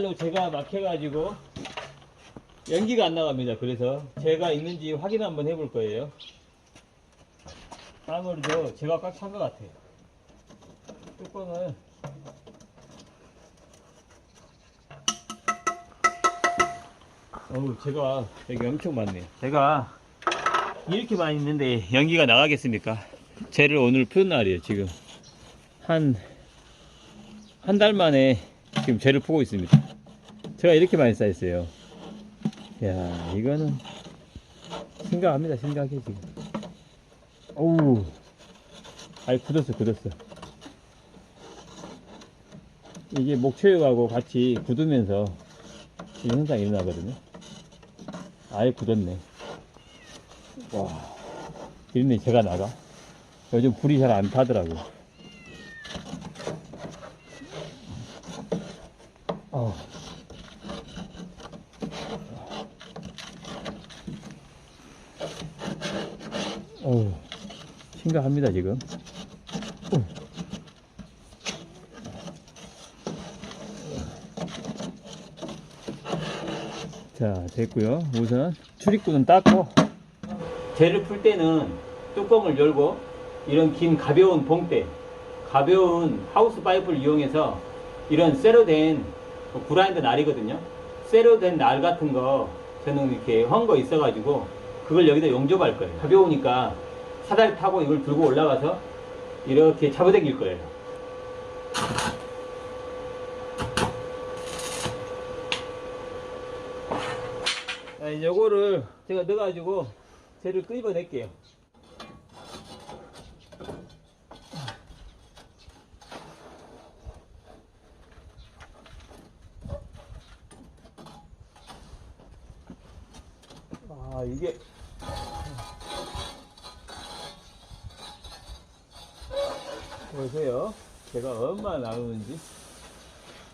여기도 제가 막혀가지고 연기가 안 나갑니다. 그래서 제가 있는지 확인 한번 해볼 거예요. 아무래도 제가 꽉 찬 것 같아요. 뚜껑을 어우 제가 여기 엄청 많네요. 제가 이렇게 많이 있는데 연기가 나가겠습니까? 쟤를 오늘 푸는 날이에요. 지금 한 한 달 만에 지금 쟤를 푸고 있습니다. 제가 이렇게 많이 쌓였어요. 야 이거는 심각합니다. 심각해 지금. 어우 아이 굳었어 굳었어. 이게 목초육하고 같이 굳으면서 이 현상이 일어나거든요. 아예 굳었네. 와, 이런데 제가 나가? 요즘 불이 잘 안 타더라고. 어. 심각합니다, 지금. 어. 자, 됐고요. 우선 출입구는 닦고 젤을 풀 때는 뚜껑을 열고 이런 긴 가벼운 봉대, 가벼운 하우스 파이프를 이용해서 이런 쇠로 된 구라인드 날이거든요. 쇠로 된 날 같은 거 저는 이렇게 헌 거 있어 가지고 그걸 여기다 용접할 거예요. 가벼우니까 사다리 타고 이걸 들고 올라가서 이렇게 잡아당길 거예요. 아, 요거를 제가 넣어가지고 쟤를 끄집어낼게요. 아, 이게. 보세요. 제가 얼마나 나오는지.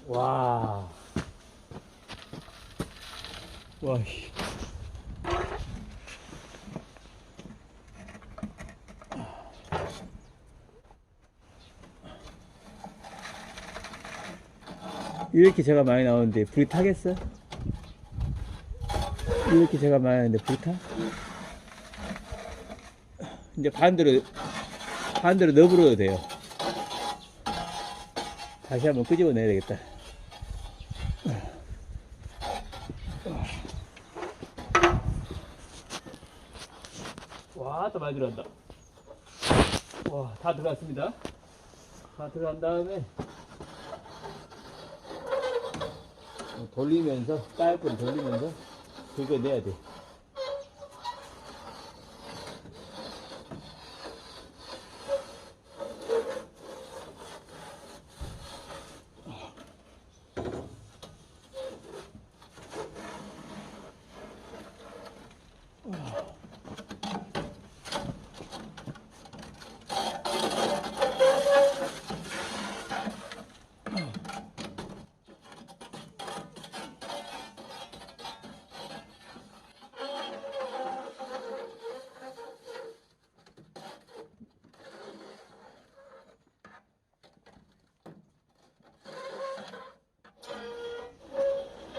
와. 와, 씨. 이렇게 제가 많이 나오는데 불이 타겠어? 이렇게 제가 많이 나오는데 불이 타? 이제 반대로 반대로 넣어버려도 돼요 다시 한번 끄집어 내야 되겠다 와, 또 많이 들어간다. 와, 다 들어갔습니다. 다 들어간 다음에 돌리면서 파이프를 돌리면서 긁어내야 돼.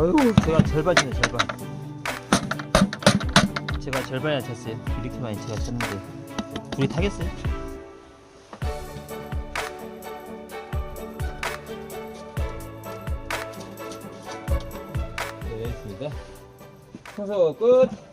어휴, 제가 절반이네, 절반. 제가 절반이나 쳤어요. 이렇게 많이 제가 쳤는데. 불이 타겠어요? 네, 됐습니다. 청소 끝!